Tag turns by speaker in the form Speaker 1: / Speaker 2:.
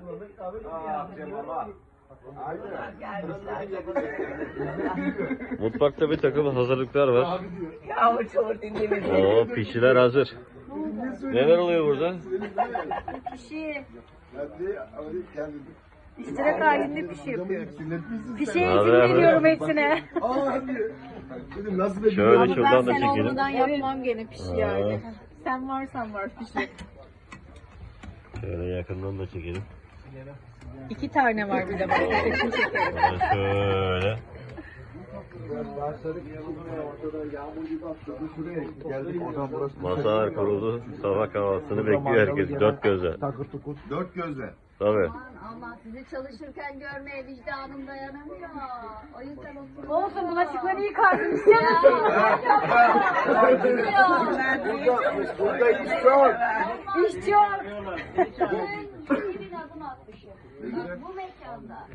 Speaker 1: Mutfakta bir takım hazırlıklar var.
Speaker 2: Yağmur.
Speaker 1: Oo pişiler hazır. Neler oluyor burada?
Speaker 3: Pişi.
Speaker 4: Hadi hadi kendini.
Speaker 3: İştirak halinde pişi yapıyoruz.
Speaker 4: Kirletmişsin
Speaker 3: Pişi
Speaker 4: sen.
Speaker 3: eğitim
Speaker 1: Haber,
Speaker 3: veriyorum hepsine.
Speaker 1: Şöyle şuradan
Speaker 3: ben
Speaker 1: da
Speaker 3: sen
Speaker 1: çekelim.
Speaker 3: yapmam gene pişi yani. Sen varsan var pişi.
Speaker 1: Şöyle yakından da çekelim.
Speaker 3: İki tane var bir de bak.
Speaker 1: Şöyle. Masalar kuruldu. Sabah kahvaltısını bekliyor herkes. Dört gözle.
Speaker 4: Dört gözle.
Speaker 1: Tabii.
Speaker 5: Allah sizi çalışırken görmeye vicdanım dayanamıyor. O yüzden oturuyorum.
Speaker 3: Olsun bulaşıkları yıkardım istiyor musun?
Speaker 4: Burada, burada iş
Speaker 5: Bu mekanda.